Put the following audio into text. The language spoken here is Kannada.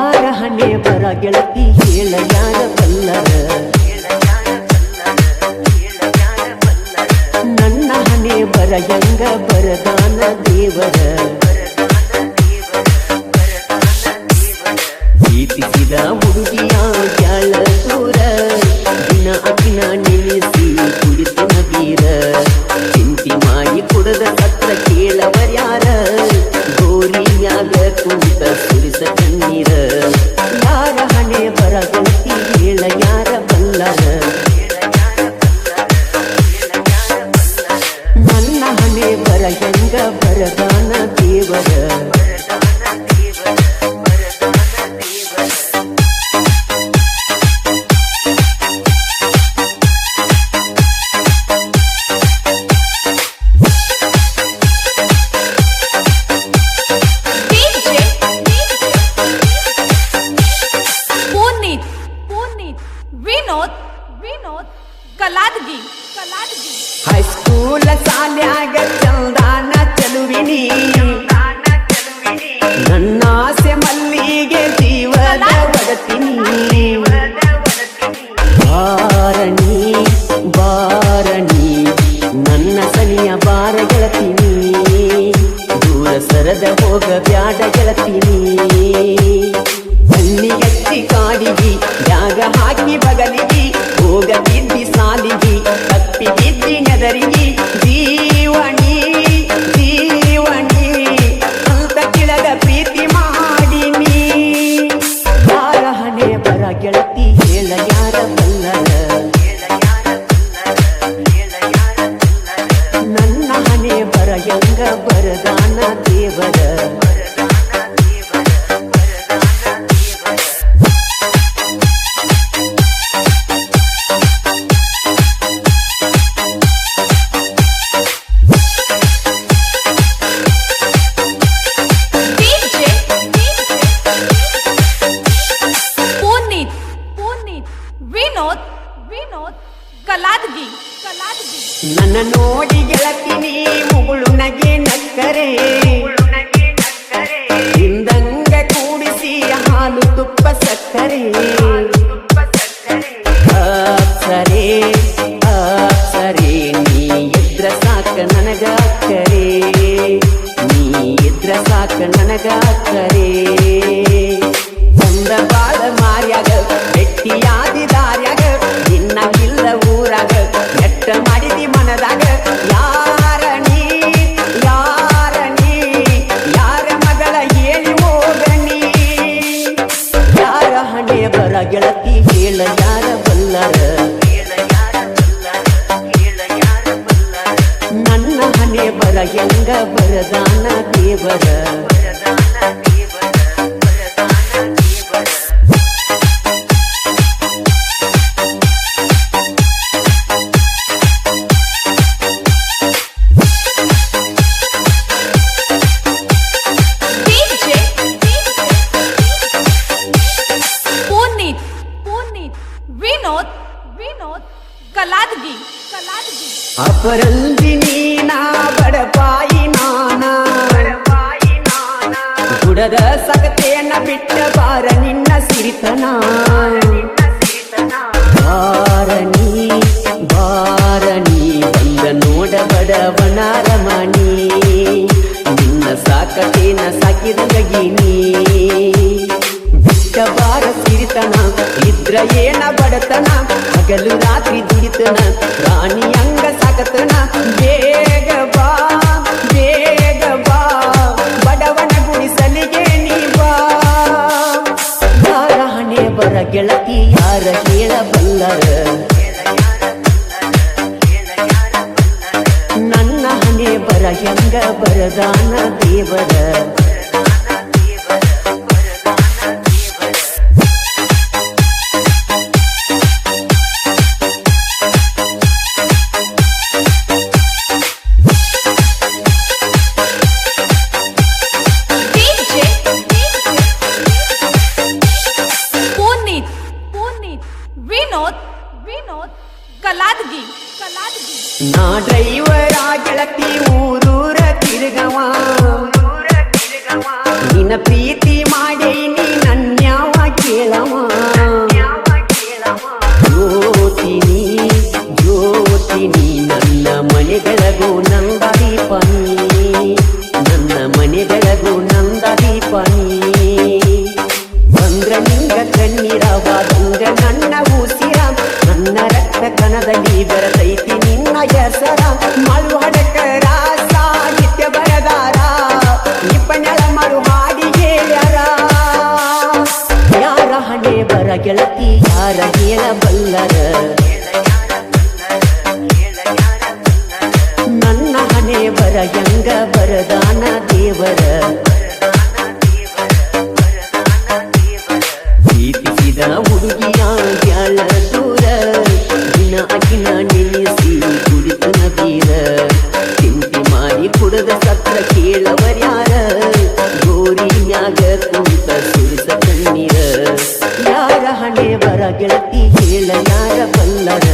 ಯಾರ ಹಣೆ ಬರ ಗೆಳತಿ ಹೇಳ ಯಾರ ಬಲ್ಲರ. ನನ್ನ ಹಣೆ ಬರ ಹೆಂಗ ಬರದಾನ ದೇವರ. ಹಣೆ ಬರ ಹೆಂಗ ಬರದಾನ ದೇವರ DJ ಪುನೀತ್ ಪುನೀತ್ ಹೈಸ್ಕೂಲ ಸಾಲ್ಯಾಗ ಚಂದಾನ ಚಲುವಿನಿ. ನನ್ನ ಆಸೆ ಮಲ್ಲಿಗೆ ಜೀವನ ಒಡತಿನಿ. ಬಾರಣಿ ಹಣೆ ಬರ ಗೆಳತಿ ಹೇಳ ಯಾರ ಹೆಂಗ ಬರದಾನ ದೇವರ DJ ಪುನೀತ್ ಪುನೀತ್ ವಿನೋದ್ ವಿನೋದ್ ಕಲಾದ್ಗಿ. ಕಲಾದ್ಗಿ. ಅಪರಂಜಿನಿ ನಾ ಬಡಪಾಯಿ ನಾನಾ. ಗುಡದ ಸಗತೆಯನ್ನ ಬಿಟ್ಟ ಬಾರ ನಿನ್ನ ಸಿರಿತನ. ಬಾರಣಿ ಬಾರಣಿ ಬಂದ ನೋಡ ಬಡವನ ರಮಣಿ. ನಿನ್ನ ಸಾಕತೇನ ಸಾಕಿದ ಗಗಿನಿ. ಬಿಟ್ಟ ಬಾರ ಸಿರಿತನ. ಇದ್ರ ಏನ ಬಡತನ? ಹಗಲು ರಾತ್ರಿ ದುಡಿತನ? ರಾಣಿ ಅಂಗ ಸಾಕತನ? ಬೇಗ ಬಾ ಬೇಗ ಬಾ. ಬಡವನ ಗುಡಿಸಲಿಗೆ ನೀ ಬಾ. ಹಣೆ ಬರ ಗೆಳತಿ, ಯಾರ ಕೇಳಬಲ್ಲರ ನನ್ನ ಹಣೆ ಬರ ಹೆಂಗ ಬರದಾನ? ದಸರಾ ಮಾಡು ಹಡಕರ ಸಾಹಿತ್ಯ ಬರದಾರ ನಿಪ್ಪಣಳ ಮಾಡು ಬರ ಯಾರ ನನ್ನ ಹಣೆ ಬರ ಹೆಂಗ ಗೆಳತಿ ಹೇಳ ಯಾರ ಬಲ್ಲರ